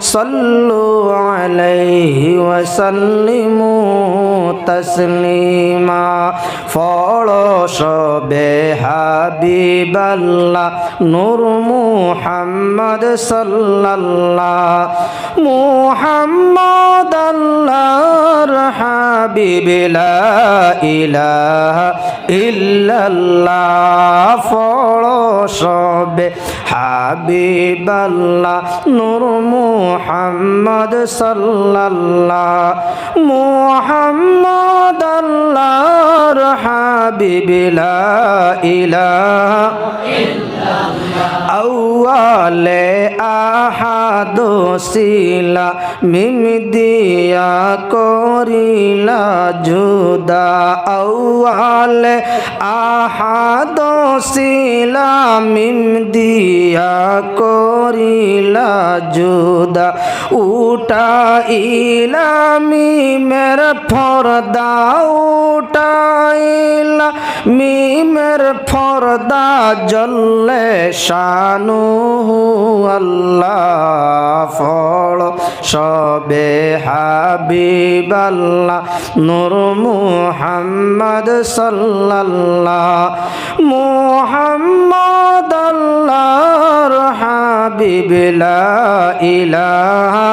صلوا عليه وسلموا তসলিমা, ফড়ো সবে হাবিবাল্লাহ, নূর মুহাম্মদ সাল্লাল্লাহ। মুহাম্মদ আল্লাহর হাবিব, লা ইলাহা ইল্লাল্লাহ। ফড়ো সবে হাবিবাল্লাহ, নূর মুহাম্মদ সাল্লাল্লাহ। মুহাম্মদ আল্লাহর হাবিবিলা ইলা আউয়ালে আহাদ শিলা মিম দিয়া করিলা জুদা আউয়ালে আহাদ শিলা মিম দিয়া করিলা জুদা উঠাইলা মিমের ফরদা উঠাইলা মিমের ফরদা জল্লে শানু আল্লাহ ফল সবে হাবিবাল্লাহ নূর মুহাম্মদ সাল্লাল্লাহ মুহাম্মদ আল্লাহর হাবিব লা ইলাহা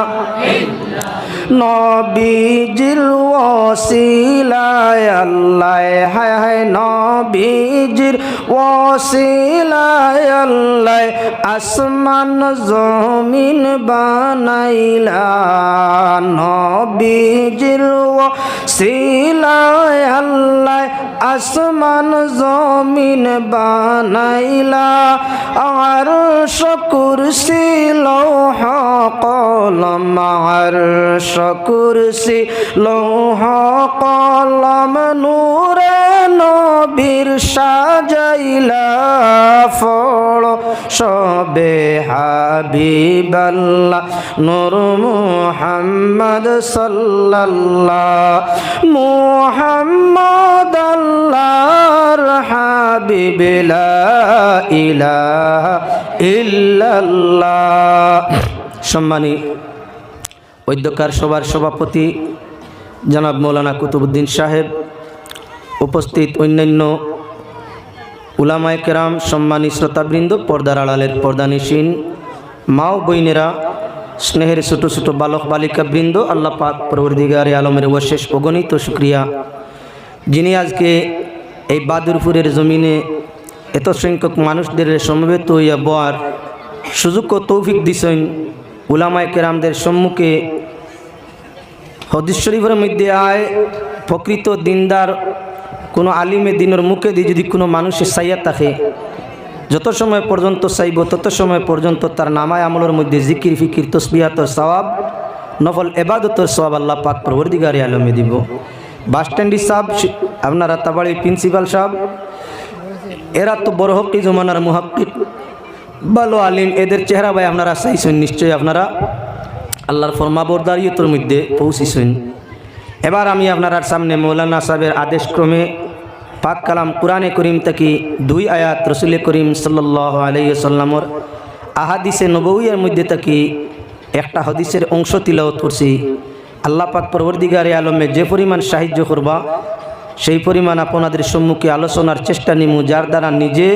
নবীজির ওসিলায় আল্লাহ, হায় হায় নবীজির ওসিলায় আল্লাহ, আসমান জমিন বানাইলা। নবীজির ওসিলায় আল্লাহ, আসমান জমিন বানাইলা। আর শকুর সিলৌহ কলম আর শকুরসি লৌহ কলম নূরে নবীর সাজাইলা ফল সবে হাবিবাল্লাহ নূর মুহাম্মদ সাল্লাল্লাহ মুহাম্মদ আল্লাহর হাবিব লা ইল্লাল্লাহ সম্মানী অধ্যকার সভার সভাপতি জনাব মৌলানা কুতুবুদ্দিন সাহেব, উপস্থিত অন্যান্য উলামায় কেরাম, সম্মানী শ্রোতাবৃন্দ, পর্দার আড়ালের পর্দানিসীন মাও বইনেরা স্নেহের ছোটো ছোটো বালক বালিকা বৃন্দ আল্লাহ পাক প্রবর্দিগারে আলমের অশেষ অগণিত শুক্রিয়া। যিনি আজকে এই বাদুরপুরের জমিনে এত সংখ্যক মানুষদের সমবেত হইয়া বয়ার সুযোগ ও তৌফিক দিছেন উলামায় কেরামদের সম্মুখে হদিস শরীফের মধ্যে আয়, প্রকৃত দিনদার কোনো আলিমে দিনের মুখে দিয়ে যদি কোনো মানুষের সাইয়া থাকে, যত সময় পর্যন্ত চাইব, তত সময় পর্যন্ত তার নামায় আমলের মধ্যে জিকির, ফিকির তসবিহাত সওয়াব, নফল এবাদতর সওয়াব আল্লাহ পাক প্রবর্দিগারে আলমে দিব। বাস স্ট্যান্ডি সাহেব আপনার রাতাবাড়ির প্রিন্সিপাল সাহেব, এরা তো বড় হকি জমানার মুহাক্কিক। ভালো আলিম, এদের চেহারা ভাই আপনারা চাইছেন, নিশ্চয়ই আপনারা আল্লাহর ফরমাবরদারিয়তর মধ্যে পৌঁছিছেন। এবার আমি আপনার সামনে মৌলানা সাহেবের আদেশক্রমে পাক কালাম কোরআনে করিম থেকে দুই আয়াত রসুল করিম সাল্লাহ আলাইসাল্লামর আহাদিসে নবউয়ের মধ্যে থেকে একটা হদিসের অংশ তিলাওত করছি। আল্লাহ পাক আলমে যে পরিমাণ সাহায্য করবা, সেই পরিমাণ আপনাদের সম্মুখে আলোচনার চেষ্টা নিমু, যার দ্বারা নিজে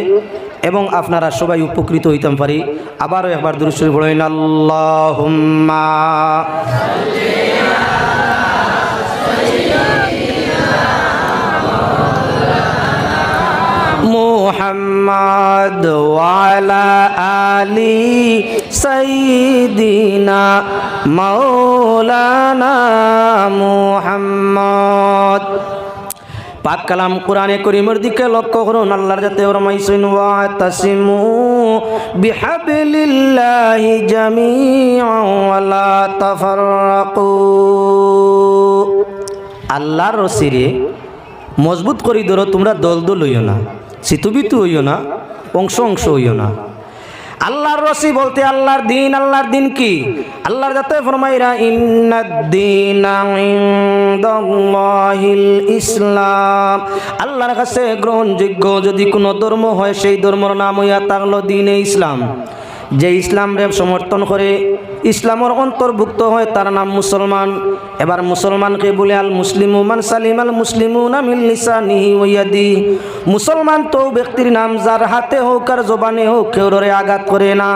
এবং আপনারা সবাই উপকৃত হইতাম পারি। আবারও একবার দুরুশ্বরী বলেন আল্লাহ মুহাম্মদ আলী সঈদিনা মৌলানা মুহাম্মদ। পাক কালাম কোরআনে করিমের দিকে লক্ষ্য করুন, আল্লাহর যাতে রমাইছেন ওয়া তাসিমু বিহাবলিল্লাহি জামিআন ওয়া লা তাফাররাকু। আল্লাহর রসিরে মজবুত করি ধরো তোমরা দল দল হইও না সিতুবিতু হইও না, অংশ অংশ হইও না। আল্লাহর রসি বলতে আল্লাহর দিন আল্লাহর দিন কি? আল্লাহর যাতে ফরমাইরা ইন্নাদ্দিনাহিল ইসলাম। আল্লাহর কাছে গ্রহণযোগ্য যদি কোনো ধর্ম হয়, সেই ধর্মর নাম হইয়া তাহলো দিনে ইসলাম। যে ইসলাম রে সমর্থন করে ইসলামের অন্তর্ভুক্ত হয় তার নাম মুসলমান। এবার মুসলমানকে বলে, আল মুসলিম মান সালিম, আল মুসলিম ওয়াদি মুসলমান তো ব্যক্তির নাম যার হাতে হোক আর জবানে হোক কেউরে আঘাত করে না।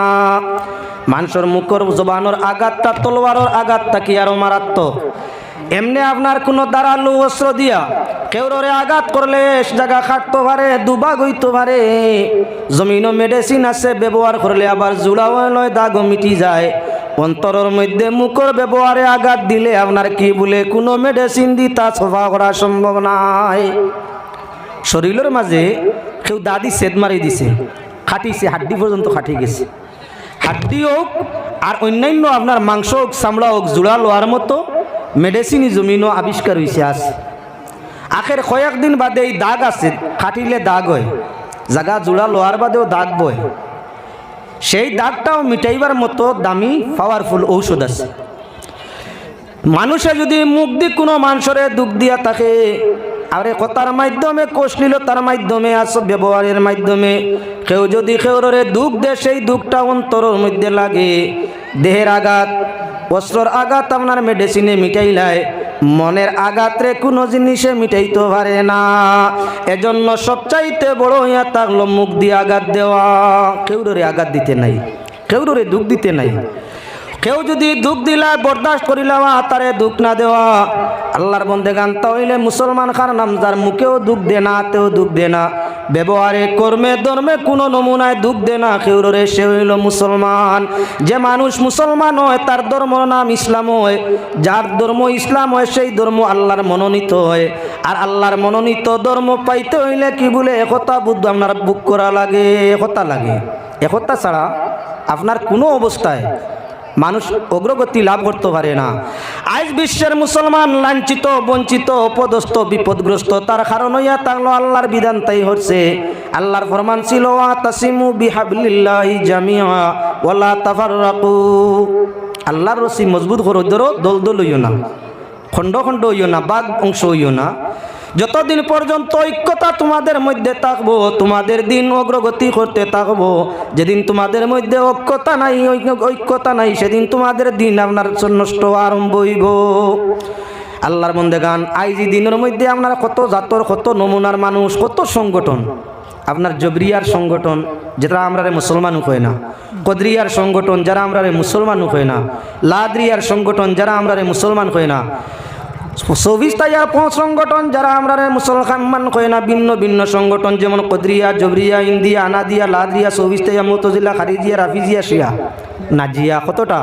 মানুষের মুখর জবানোর আঘাতটা, তলোয়ারের আঘাতটা কি আরও মারাত্মক? এমনি আপনার কোনো দাঁড়ালু অস্ত্র দিয়া কেউরে আঘাত করলে জায়গা খাটতে পারে দুবাগ হইতে পারে। জমিনও মেডিসিন আছে, ব্যবহার করলে আবার জুড়াও নয় দাগ মিটি যায়। অন্তরের মধ্যে মুখর ব্যবহারে আঘাত দিলে আপনার কি বলে, কোনো মেডিসিন দি তা সফা করা সম্ভব নাই। শরীরের মাঝে কেউ দাদি সেদ মারি দিছে, খাটিছে, হাড্ডি পর্যন্ত খাটি গেছে। হাড্ডি হোক আর অন্যান্য আপনার মাংস হোক, চামড়া হোক জোড়া লোয়ার মতো মেডিসিনই জমিনও আবিষ্কার হয়েছে আছে আখের কয়েকদিন বাদে এই দাগ আছে কাটিলে দাগ হয়। জাগা জোড়া লোয়ার বাদেও দাগ বয়। সেই দাগটাও মিটাইবার মতো দামি পাওয়ারফুল ঔষধ আছে। মানুষে যদি মুখ দি কোনো মানুষরে দুঃখ দিয়া থাকে, আরে কথার মাধ্যমে কোষলীলতার মাধ্যমে আস ব্যবহারের মাধ্যমে। কেউ যদি কেউরে দুঃখ দেয়, সেই দুঃখটা অন্তরের মধ্যে লাগে, দেহের আঘাত অস্ত্রর আঘাত আপনার মেডিসিনে মিটাইলায় মনের আঘাতরে কোনো জিনিসে মিটাইতে পারে না। এজন্য সবচাইতে বড় হইয়া থাকল মুখ দিয়ে আঘাত দেওয়া। কেউরে আঘাত দিতে নাই। কেউরে দুঃখ দিতে নাই। কেউ যদি দুঃখ দিলা, বরদাস্ত করিলাম তারে দুঃখ না দেওয়া। আল্লাহর বন্দে গান হইলে মুসলমান খান নাম যার মুখেও দুঃখ দে না তেও দুঃখ দে না। ব্যবহারে, কর্মে, ধর্মে কোনো নমুনায় দুঃখ দে না কেউরে সে হইল মুসলমান। যে মানুষ মুসলমান হয়, তার ধর্ম নাম ইসলাম হয়। যার ধর্ম ইসলাম হয়, সেই ধর্ম আল্লাহর মনোনীত হয়। আর আল্লাহর মনোনীত ধর্ম পাইতে হইলে কি বলে একতা বুদ্ধ আপনার বুক করা লাগে একতা লাগে। একতা ছাড়া আপনার কোনো অবস্থায় মানুষ অগ্রগতি লাভ করতে পারে না। আজ বিশ্বের মুসলমান লাঞ্ছিত, বঞ্চিত, অপদস্থ, বিপদগ্রস্ত, তার কারণ হইয়া তাহলো আল্লাহর বিধান তাই হচ্ছে। আল্লাহর ফরমান ছিল তাসিমু বিহাবলিল্লাহি জামিয়া ওয়ালা তাফাররাকু। আল্লাহর রসি মজবুত করে, ধরো দল দল হইও না, খণ্ড খণ্ড হইও না বাঘ অংশ হইও না। যতদিন পর্যন্ত ঐক্যতা তোমাদের মধ্যে থাকব, তোমাদের দিন অগ্রগতি করতে থাকব, যেদিন তোমাদের মধ্যে ঐক্যতা নাই, ঐক্য- ঐক্যতা নাই, সেদিন তোমাদের দিন আপনার নষ্ট আরম্ভ হইব। আল্লাহর মধ্যে গান আইজি দিনের মধ্যে আপনার কত জাতর, কত নমুনার মানুষ, কত সংগঠন, আপনার জবরিয়ার সংগঠন, যেটা আমরা রে মুসলমান হয় না, কদরিয়ার সংগঠন, যারা আমরা রে মুসলমান হয় না, লাদরিয়ার সংগঠন, যারা আমরা মুসলমান হয় না চব্বিশ পাঁচ সংগঠন যারা আমরা মুসলমান কয় না, ভিন্ন ভিন্ন সংগঠন, যেমন কদরিয়া, জবরিয়া, ইন্দিয়া, আনাদিয়া, লাদরিয়া চব্বিশ তাইয়া মতজিলা খারিজিয়া, রাফিজিয়া, শিয়া। নাজিয়া কতটা?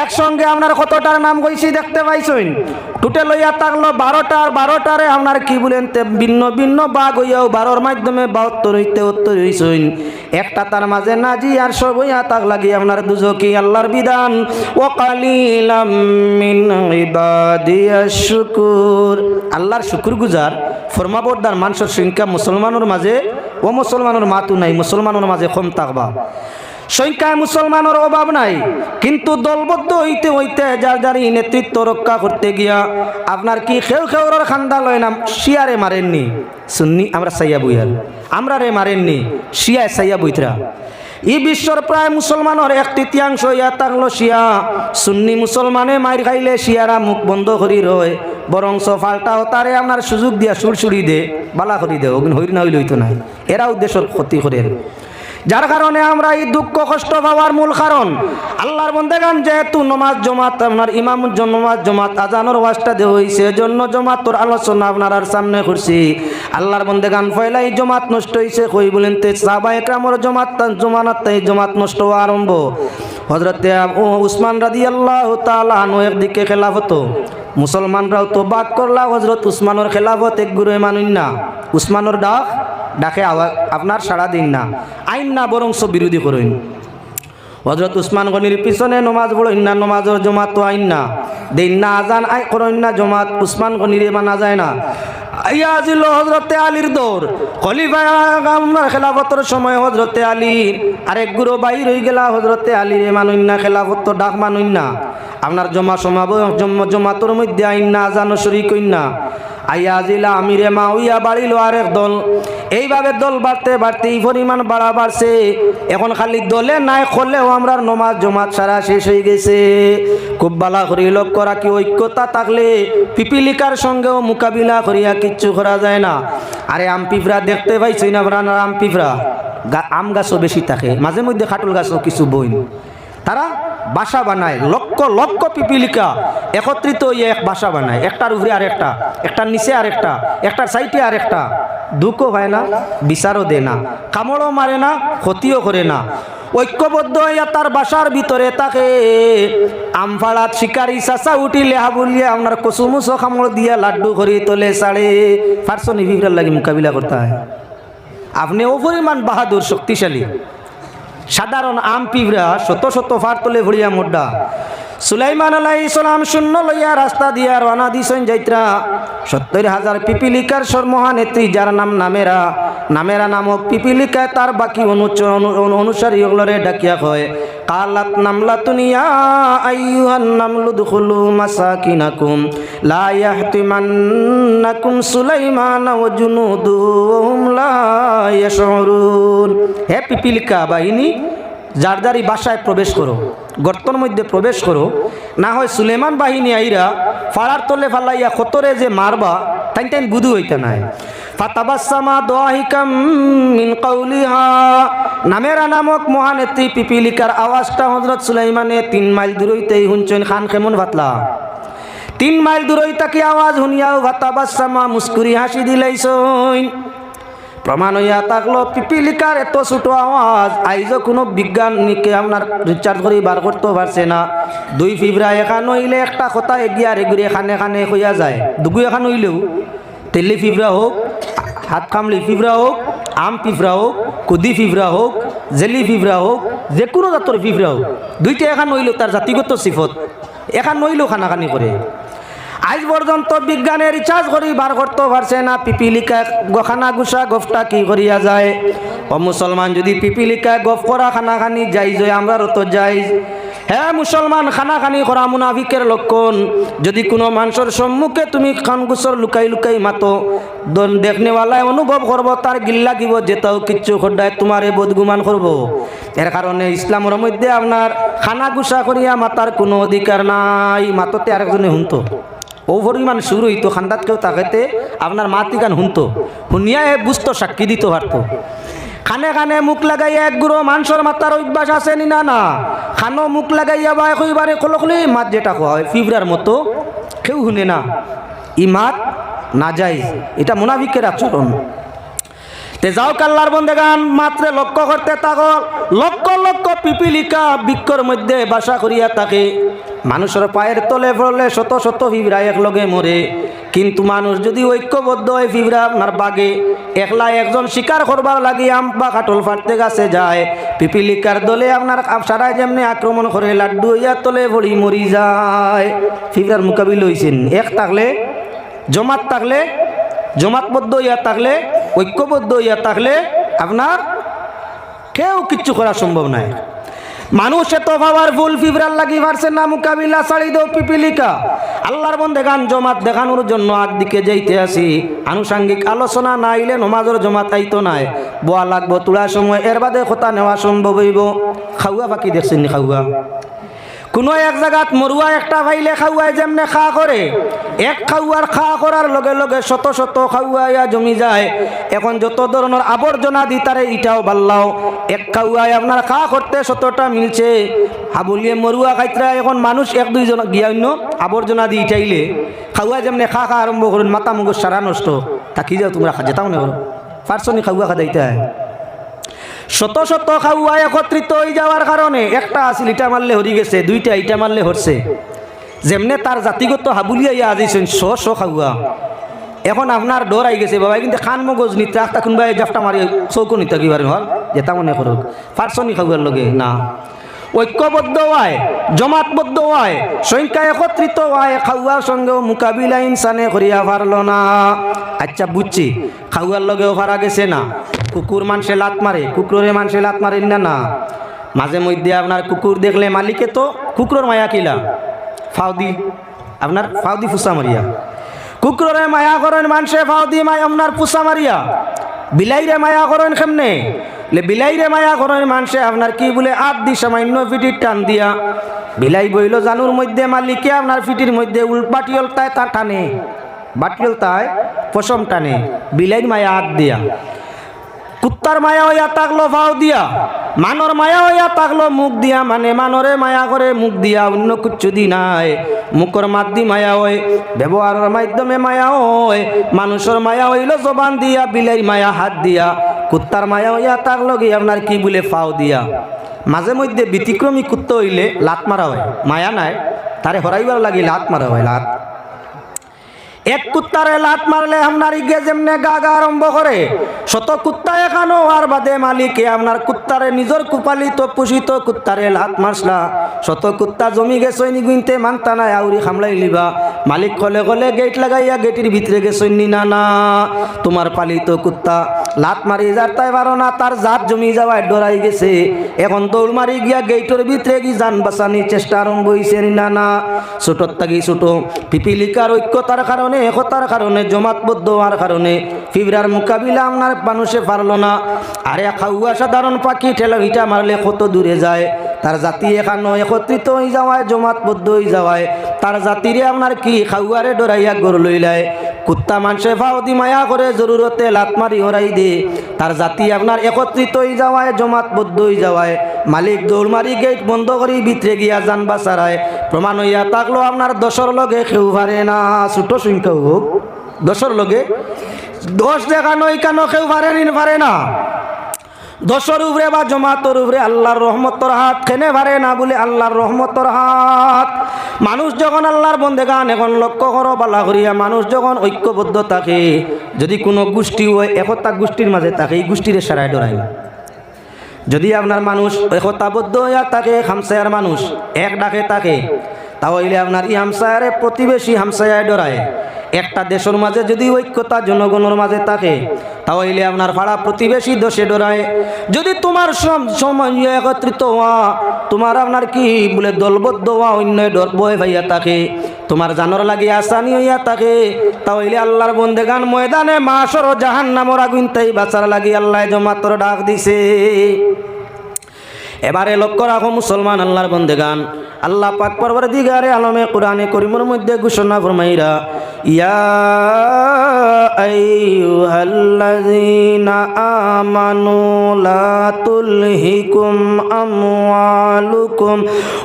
একসঙ্গে আপনার কতটার নাম কইছি দেখতে পাইছেন? টুটে লইয়া থাকল বারোটার, বারোটারে আপনার কি বলেন ভিন্ন ভিন্ন বাঘ হইয়াও বারোর মাধ্যমে বাহাত্তর হইতে উত্তর হইছেন। একটা তার মাঝে নাজি আর সব হইয়া তাক লাগি আপনার দুজকি আল্লাহর বিধান। ও শুকুর আল্লাহর শুকুর গুজার ফরমাবর্দার মানুষের সংখ্যা মুসলমানের মাঝে ও মুসলমানের মাতু নাই, মুসলমানের মাঝে কম থাকবা। সংখ্যায় মুসলমানের অভাব নাই। কিন্তু দলবদ্ধ হইতে হইতে যার যার নেতৃত্ব রক্ষা করতে গিয়া আপনার কি খেউ খেউর খান্দা লয় না শিয়ারে মারেননি? শুননি আমরা সাইয়া বইয়ার আমরা রে মারেননি, শিয়ায় সাইয়া বইতরা। ই বিশ্বর প্রায় মুসলমানের এক তৃতীয়াংশ ইয়া থাকল শিয়া। সুন্নি মুসলমানে মাইর খাইলে শিয়ারা মুখ বন্ধ করি রয় বরং ফাল্টাও তারে আপনার সুযোগ দিয়া সুরসুরি দে, বালা করি দে ওগুন হইর না হইল হইতো নাই এরা উদ্দেশ্যর ক্ষতি করে যার কারণে আমরা এই দুঃখ, কষ্ট পাওয়ার মূল কারণ। আল্লাহর বন্দেগান, যেহেতু নমাজ জমাত, আপনার ইমাম নমাজ জমাত, আজানোর ওয়াজটা দেওয়া হয়েছে জন্য জমাত তোর আলোচনা আপনার আর সামনে করছি। আল্লাহর বন্দেগান, ফয়লাই জমাত নষ্ট হয়েছে কই বলেন তে সাবা একরামর জমাত জমানাত তাই জমাত নষ্ট হওয়া আরম্ভ। হজরতে উসমান রাদি আল্লাহ তালু একদিকে খেলাফত। মুসলমানরাও তো বাক করলা হজরত উসমানের খেলাফত, এক গুরু মানুন না। উসমানের ডাক ডাকে আপনার সারা দিন না। আইন না, বরং সব বিরোধী করুন। হজরত উসমান গনির পিছনে নমাজ পড়ইন না নমাজের জমাত তো আইন না। দিন না আজান, আই করইন না জমাত। উসমান গনির মানা যায় না। খলিফা আমরা খেলাফতর সময় গেলা। না ডাক না। আপনার জমা সমাব জমা মধ্যে আইন না আজানো শরিক না। আইয়া আজিলা আমিরে মাউইয়া বাড়িল আরেক দল। এইভাবে দল বাড়তে বাড়তে এই পরিমাণ বাড়া বাড়ছে। এখন খালি দলে নাই খোলেও আমরা নমাজ, জমাত সারা শেষ হয়ে গেছে। খুব বালা করি লক্ষ্য রাখি ঐক্যতা থাকলে পিপিলিকার সঙ্গেও মোকাবিলা করিয়া কিচ্ছু করা যায় না। আরে আম পিঁপড়া দেখতে পাইছি না আপনার আম পিঁপড়া। আম গাছও বেশি থাকে, মাঝে মধ্যে খাটুল গাছও কিছু বইন। তারা বাসা বানায়, লক্ষ লক্ষ পিপিলিকা একত্রিত হয়ে এক বাসা বানায়। একটার উপরে আর একটা একটার নিচে আর একটা একটার সাইটে আর একটা দুঃখও হয় না, বিচারও দেয় না, কামড়ও মারে না, ক্ষতিও করে না। ঐক্যবদ্ধ হইয়া তার বাসার ভিতরে তাকে আমফাড়াত শিকারি চাচা উঠিলে হাবুলিয়ে আপনার কচুমুচো কামড় দিয়া লাড্ডু করি তোলে সাড়ে পারছ নিভিড়ার লাগে মোকাবিলা করতে হয়। আপনি ও বাহাদুর, শক্তিশালী। সাধারণ আম পিঁপড়া শত শত ফার তোলে ভরিয়া মোড্ডা। সুলাইমান আলাই ইসলাম শূন্য লইয়া রাস্তা দিয়া রানা দিছেন যাইত্রা। সত্তর হাজার পিপিলিকার সর্মহা নেত্রী, যার নাম নামেরা। নামেরা নামক পিপিলিকায় তার বাকি অনুসারী ওগুলোরে ডাকিয়া কয়, কালাত নামলা তুনিয়া আইয়ুহান নামলু দুখুলু মাসাকিনাকুম, লা ইয়াহতিমান্নাকুম সুলাইমান ওয়া জুনুদুহুম লা ইয়াশউরুন। হে পিপিলিকা বাহিনী যারই বাসায় প্রবেশ করো, গর্তর মধ্যে প্রবেশ করো। না হয় সুলেমান বাহিনী আইরা ফাড়ার তলে ফালাইয়া খতরে যে মারবা তাই তাই বুধু হইতে নাই। ফাতাবাসামা মিন নামক তিন মাইল খান কেমন ভাতলা। তিন মাইল মুস্কুরি হাসি দিলাইছইন প্রমাণ হইয়া থাকল, পিপিলিকার এত ছোট আওয়াজ। আইজও কোনো বিজ্ঞানীকে আপনার রিচার্জ করে, বার করতে পারছে না। দুই ফিবরা এখান হইলে একটা কথা এগিয়ে এগুলি এখানে এখানে হইয়া যায়। দুগু এখান হইলেও, তেলি ফিবরা হোক, হাত কামলি ফিবরা হোক, আম পিঁপড়া হোক, কুদি ফিবরা হোক, জেলি ফিবরা হোক যে কোনো জাতর ফিবরা হোক, দুইটা এখান হইলেও তার জাতিগত সিফত। এখান হইলেও খানাখানি করে। আজ পর্যন্ত বিজ্ঞানে রিচার্জ করি বার করতে পারছে না, পিপিলিকা গখানা গুসা গফটা কি করিয়া যায়? ও মুসলমান, যদি পিপিলিকা গফ করা খানা খানি যাই যায় আমরা তো যাই হ্যাঁ মুসলমান খানা খানি করা মুনাফিকের লক্ষণ। যদি কোনো মানুষের সম্মুখে তুমি খান গুসর লুকাই লুকাই মাতো দেখনেওয়ালায় অনুভব করব, তার গিল লাগিব যেটাও কিচ্ছু খড্ডায় তোমারে বদগুমান করব। এর কারণে ইসলামের মধ্যে আপনার খানা গুসা করিয়া মাতার কোনো অধিকার নাই। মাততে আরেকজনে শুনতো ও ইমান শুরু হইতো খান্দাত কেউ তাকাইতে আপনার মাতি গান শুনতো শুনিয়া এ বুঝতো, সাক্ষী দিত পারতো খানে খানে মুখ লাগাই এক গুঁড়ো মাংসর মাতার অভ্যাস আছে নি না না? খানো মুখ লাগাইয়া বা কইবারে খোলখলি মাত যেটা কোয়া হয় ফিবরার মতো। কেউ শুনে না। ই মাত না যায়। এটা মুনাফিকের আচরণ। তে যাও কাল্লার বন্দেগান, মাত্রে লক্ষ্য করতে থাকো লক্ষ লক্ষ পিপিলিকা বৃক্ষর মধ্যে বাসা করিয়া থাকে। মানুষের পায়ের তলে পড়লে শত শত ফিবরা একলগে মরে। কিন্তু মানুষ যদি ঐক্যবদ্ধ হয় ফিবরা আপনার বাগে, একলা একজন শিকার করবার লাগি আম বা কাটল ফাটতে গাছে যায়। পিপিলিকার দলে আপনার সারাই যেমনি আক্রমণ করে, লাড্ডু হইয়া তলে ভরি মরি যায়। ফিবরার মোকাবিল হয়েছেন এক থাকলে, জমাত থাকলে, জমাতবদ্ধ ইয়া থাকলে ঐক্যবদ্ধ ইয়া থাকলে আপনার কেউ কিচ্ছু করা সম্ভব নাই। মানুষ এত ভাবার ফুল ফিবরার লাগি পারছে না, মোকাবিলা ছাড়ি দেও পিপিলিকা। আল্লাহর বন্ধে গান জমাত দেখানোর জন্য দিকে যাইতে আসি। আনুষাঙ্গিক আলোচনা না আইলে নমাজের জমাত আইতো নাই। বোয়া লাগবো, তোলার সময় এর বাদে কথা নেওয়া সম্ভব হইব। খাওয়া বাকি দেখছেন খাওয়া কোনো এক জায়গাত মরুয়া একটা ভাইলে খাওয়ায় যেমনে খা করে, এক খাওয়ার খা করার লগে লগে শত শত খাওয়াইয়া জমি যায়। এখন যত ধরনের আবর্জনা দি তারে ইটাও বাল্লাও, এক খাওয়ায় আপনার খা করতে শতটা মিলছে। হাবুলিয়ে মরুয়া খাইতরা এখন মানুষ এক দুইজন গিয়া অন্য আবর্জনা দি ইটাইলে। খাওয়া যেমনে খা খা আরম্ভ করুন মাথা মুগো সারা নষ্ট। থাকি যাও তোমরা যেতাও না করো পারছনি খাওয়া খাদাইতে হয় শত শত খাওয়া একত্রিত হয়ে যাওয়ার কারণে একটা আছিল, ইটা মারলে হরি গেছে, দুইটা ইটা মারলে হরছে। যেমনে তার জাতিগত হাবুলিয়া ইয়া আজিছেন শ শ খাওয়া। এখন আপনার ডর আই গেছে বাবা কিন্তু খান মগজ নিতে একটা কোনবাই জাফটা মারি চৌকো নিতে কি পারেন হল? যেটা মনে করুক। পারছনি খাওয়ার লগে, না। ঐক্যবদ্ধ হয়, জমাতবদ্ধ হয়, সংখ্যা একত্রিত হয়, খাওয়ার সঙ্গেও মোকাবিলা ইনসানে করিয়া পারল না। আচ্ছা বুঝছি, খাওয়ার লগেও পারা গেছে না। কুকুর মানুষে লাত মারে কুকুরে মানুষে লাত মারে না না। মাঝে মধ্যে আপনার কুকুর দেখলে মালিকে তো কুকুরের মায়া কিলা। ফাউদি, আপনার ফাউদি ফুসা মারিয়া। কুকুরে মায়া করেন মানুষে ফাও দিয়ে মায় আপনার পুষা মারিয়া। বিলাইরে মায়া করেন কেমনে? বিলাইরে মায়া করেন মানুষে আপনার কি বলে, আট দি সামান্য ফিটির টান দিয়া। বিলাই বইল জানুর মধ্যে মালিকে, আপনার ফিটির মধ্যে উল্পাটিয়ল তাই তা টানে। বাটিয়ল তাই পশম টানে। বিলাই মায়া হাত দিয়া। কুত্তার মায়া হইয়া তাকলো ভাও দিয়া, মানর মায়া হইয়া তাকলো মুখ দিয়া মানে মানরে মায়া করে মুখ দিয়া, অন্য কিচ্ছু দি নাই। মুখর দি মায়া হয়, ব্যবহারের মাধ্যমে মায়া হয়, মানুষের মায়া হইল জবান দিয়া বিলাই মায়া হাত দিয়া। কুত্তার মায়া হইয়া তাকলো গিয়ে, আপনার কি বলে ফাও দিয়া? মাঝে মধ্যে ব্যতিক্রমী কুত্তা হইলে লাত মারা হয়, মায়া নাই, তারে হরাইবার লাগি লাত মারা হয়, লাত। এক কুত্তারে লাত মারলে আপনার ইগে যেমনে গা গা আরম্ভ করে। শত কুত্তা এখানো, আর বাদে মালিকে আপনার কুত্তারে নিজের কুপালিত পুষিত কুত্তারে লাত মারসলা। শত কুত্তা জমি গেছইনি গুনতে মানতা নাই, আউরি খামলাই লিবা। মালিক কলে কলে গেট লাগাইয়া গেটির ভিতরে গেছইনি না না, তোমার পালিত কুত্তা। লাত মারি যার তাই পারো না, তার জাত জমি যাওয়ায় ডরাই গেছে। এখন দৌড় মারি গিয়া গেটের ভিতরে কি যান বাঁচানির চেষ্টা আরম্ভ হয়েছে না না ছোটর থাকি ছোট, পিপিলিকার ঐক্যতার কারণে, একতার কারণে জমাতবদ্ধ হওয়ার কারণে ফিবরার মোকাবিলা আপনার মানুষে পারল না। আরে খাওয়া সাধারণ পাখি ঠেলা ইটা মারলে কত দূরে যায়। তার জাতি এখানো একত্রিত হয়ে যাওয়ায় জমাতবদ্ধ হয়ে যাওয়ায়। তার জাতিরে আপনার কি খাওয়ারে ডরাইয়া গরু লইলায়। কুত্তা মানুষে ফাউদি মায়া করে জরুরতে লাত মারি হরাই দে। তার জাতি আপনার একত্রিত হয়ে যাওয়ায় জমাতবদ্ধ হয়ে যাওয়ায়। মালিক দৌড় মারি গেট বন্ধ করি ভিতরে গিয়া যান বাসারায়। প্রমাণ হইয়া থাকল আপনার দশর লগে কেউ ভারে না, ছোট সংখ্যা হোক দশর লগে। দশ দেখানো কেন কেউ ভারে নিন ভারে না। দশর উপরে বা জমাতর উপরে আল্লাহর রহমতর হাত খেনে পারে না বলে আল্লাহর রহমতর হাত। মানুষ যখন আল্লাহর বন্দে গান এখন লক্ষ্য করো, বালা করিয়া মানুষ যখন ঐক্যবদ্ধ থাকে, যদি কোনো গোষ্ঠী হয় একতা গোষ্ঠীর মাঝে থাকে, এই গোষ্ঠীর সারায় ডরায় না যদি আপনার মানুষ একতাবদ্ধ হইয়া থাকে হামসায়ার মানুষ, এক ডাকে থাকে তাহলে আপনার ই হামসায়ারে প্রতিবেশী হামসায়ায় ডরায়। একটা দেশের মাঝে যদি ঐক্যতা জনগণের মাঝে থাকে, তাহলে আপনার পাড়া প্রতিবেশী দোষে ডরায়। যদি তোমার সম- সময় একত্রিত হওয়া, তোমার আপনার কি বলে দলবদ্ধ হওয়া, অন্য বয়ে ভাইয়া থাকে, তোমার জানর লাগি আসানি হইয়া থাকে, তাহলে আল্লাহর বন্দেগান ময়দানে মাসর জাহান নামর আগুন তাই বাঁচার লাগি, আল্লাহ জমাতর ডাক দিছে। এবারে লক্ষ্য রাখো, মুসলমান আল্লাহর বন্দেগান। আল্লাহ পাক পরবর দিগারে আলমে কোরআনে করিমর মধ্যে ঘোষণা ফরমাইরা, ইয়া আইয়ুহাল্লাযীনা আমানু লা তুলহিকুম আমওয়ালুকুম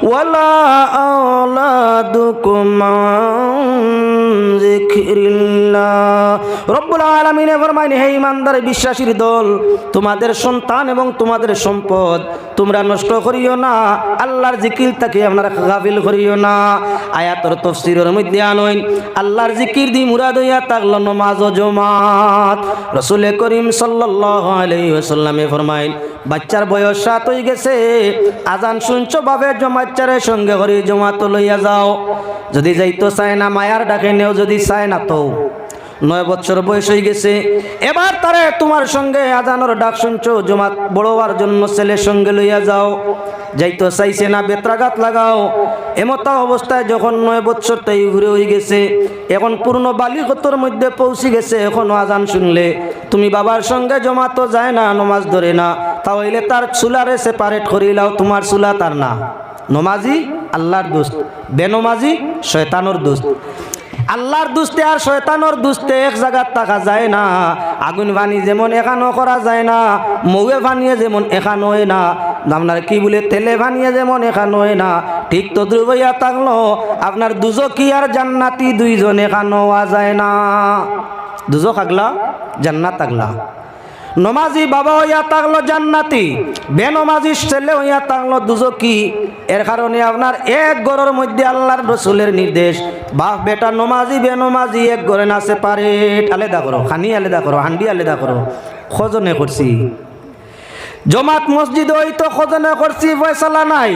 ওয়ালা আওলাদুকুম আন যিকরিল্লাহ। রব্বুল আলামিনে ফরমাইন, হে ইমানদার বিশ্বাসীর দল, তোমাদের সন্তান এবং তোমাদের সম্পদ তোমরা নষ্ট করিও না, আল্লাহর জিকির তাকে আপনারা গাফিল করিও না। আয়াতর তফসিরের মধ্যে আনইন, আল্লাহর জিকির দি মুরাদ হইয়া তাকল নমাজ ও জমাত। রসুল করিম ওয়াসাল্লামে ফরমাইন বাচ্চার বয়স সাত হয়ে গেছে, আজান শুনছো বাবে জমাচ্চারের সঙ্গে করি জমাত লইয়া যাও। যদি যাইতো চায় না মায়ার ডাকে, নেও যদি চায় না তো। নয় বছর বয়স হয়ে গেছে, এবার তারে তোমার সঙ্গে আজানোর ডাক শুনছো, জমাত বড় হওয়ার জন্য ছেলের সঙ্গে লইয়া যাও। যাইতো চাইছে না, বেত্রাঘাত লাগাও। এমতা অবস্থায় যখন নয় বছর তাই ঘুরে হয়ে গেছে। এখন পূর্ণ বালিকতর মধ্যে পৌঁছে গেছে, এখনও আজান শুনলে। তুমি বাবার সঙ্গে জমাতো যায় না, নমাজ ধরে না। তাহলে তার চুলারে সেপারেট করিলাও তোমার চুলা তার না। নমাজি আল্লাহর দোস্ত, বেনমাজি শয়তানোর দোস্ত। আল্লাহর দুস্তে আর শয়তানোর দুস্তে এক জায়গার থাকা যায় না। আগুন পানি যেমন এখানো করা যায় না, মৌয়ে বানিয়ে যেমন এখানো হয় না। আপনার কি বলে, তেলে বানিয়ে যেমন এখানো হয় না, ঠিক তো দ্রুবইয়া থাকল আপনার দুজকি আর জান্নাতি দুইজন এখানো হওয়া যায় না। দুজক আগলা জান্নাত আগলা নমাজি বাবা হইয়া থাকল জান্নাতি, বেনমাজি ছেলে হইয়া থাকল দুজকি এর কারণে আপনার এক গড়ের মধ্যে আল্লাহর রসুলের নির্দেশ, বাপ বেটা নমাজি, বেনমাজি এক গড়ে নাচে পারে আলাদা করো, খানি আলাদা করো, হান্ডি আলাদা করো, খজনে করছি। জমাত মসজিদ ওই তো খজনে করছি, ফয়সালা নাই।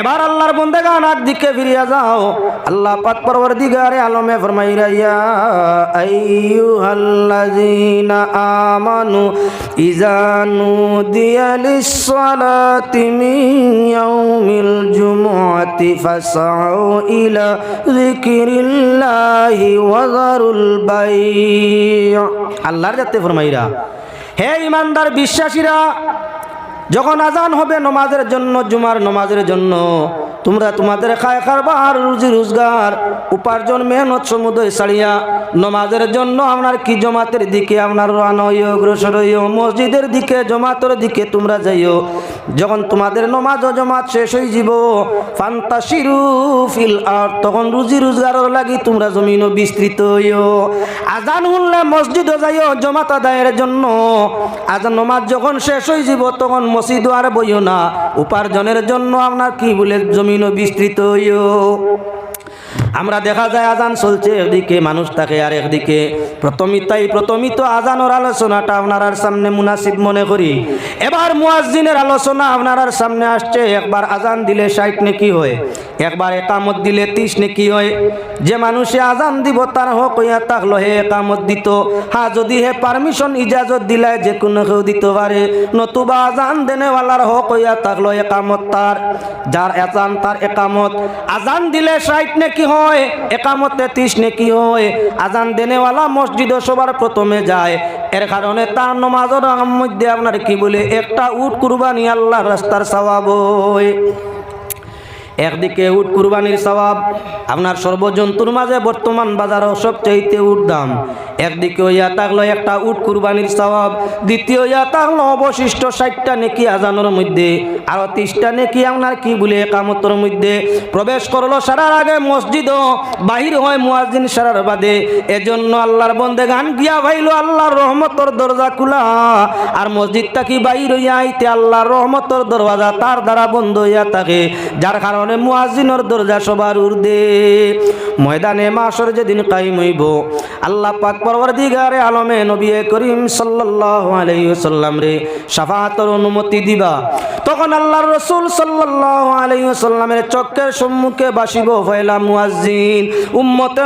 এবার আল্লাহর বন্দেগান আর দিকে ফিরিয়া যাও। আল্লাহ পাক পরবর্তীকারে আলমে ফরমাইরা ইয়া আইয়ুহাল্লাযীনা আমানু ইযা নুদিয়া লিস-সালাতি মিন ইয়াউমিল জুমুআতি ফাসআউ ইলা যিকরিল্লাহি ওয়া যারুল বাই' আল্লাহর যাতে ফরমাইরা হে ইমানদার বিশ্বাসীরা যখন আজান হবে নমাজের জন্য জুমার নমাজের জন্য তোমরা তোমাদের খায় কারবার, রুজি রোজগার, উপার্জন, মেহনত, সমুদয় সারিয়া নমাজের জন্য আপনার কি জমাতের দিকে আপনার রান হইও অগ্রসর হইও, মসজিদের দিকে, জমাতের দিকে তোমরা যাইও। যখন তোমাদের নমাজ ও জমাত শেষ হয়ে যাব ফান্তা শিরু ফিল আর তখন রুজি রোজগারের লাগি তোমরা জমিন বিস্তৃত হইও। আজান শুনলে মসজিদও যাইও, জমাত আদায়ের জন্য। আজান নমাজ যখন শেষ হয়ে যাব তখন মসজিদ আর বইও না। উপার্জনের জন্য আপনার কি বলে জমিন বিস্তৃত হইও। আমরা দেখা যায় আজান চলছে একদিকে, মানুষ থাকে আর একদিকে প্রথমই তাই, প্রথমই তো আজানোর আলোচনাটা আপনার সামনে মুনাসিব মনে করি। এবার মুয়াজ্জিনের আলোচনা আপনার সামনে আসছে, একবার আজান দিলে ষাট নেকি হয়? একবার একামত দিলে ত্রিশ নেকি হয়? যে মানুষে আজান দিব তার হোক হইয়া থাকল হে একামত দিত। হ্যাঁ যদি হে পারমিশন ইজাজত দিলে যে কোনো কেউ দিতে পারে। নতুবা আজান দেনেওয়ালার হোক হইয়া থাকল একামত তার। যার আজান তার একামত। আজান দিলে ষাট নেকি হয়? একামতে ত্রিশ নেকি হয়? আজান দেনেওয়ালা মসজিদ সবার প্রথমে যায়। এর কারণে তার নমাজের মধ্যে আপনার কি বলে, একটা উট কুরবানি আল্লাহ রাস্তার হয়। একদিকে উট কুরবানির স্বভাব, আপনার সর্বজন্তুর মাঝে বর্তমান বাজারও সবচাইতে উট দাম। একদিকে ইয়া থাকল একটা উট কুরবানির স্বভাব, দ্বিতীয় ইয়া থাকল অবশিষ্ট ষাটটা নেকি আজানোর মধ্যে, আরও ত্রিশটা নেকি আপনার কি বলে একামতর মধ্যে। প্রবেশ করল সারার আগে মসজিদও, বাহির হয় মুয়াজিন সারার বাদে। এজন্য আল্লাহর বন্দে গান গিয়া ভাইলো আল্লাহর রহমতর দরজা খোলা। আর মসজিদটা কি বাইর হইয়া আইতে আল্লাহর রহমতর দরওয়াজা তার দ্বারা বন্ধ হইয়া থাকে। যার কারণে মুয়াজিনের দরজা সবার উর্দে ময়দানে মাসর যেদিন কাইম হইব, আল্লাহ পাক পরবর্তীগারে আলমে নবী করিম সাল্লাল্লাহু আলাইহি ওয়াসাল্লাম রে শাফাতের অনুমতি দিবা। তখন আল্লাহর রাসূল সাল্লাল্লাহু আলাইহি ওয়াসাল্লামের চক্কের সম্মুখে বাসিব, ফয়লা মুয়াজ্জিন, উম্মতে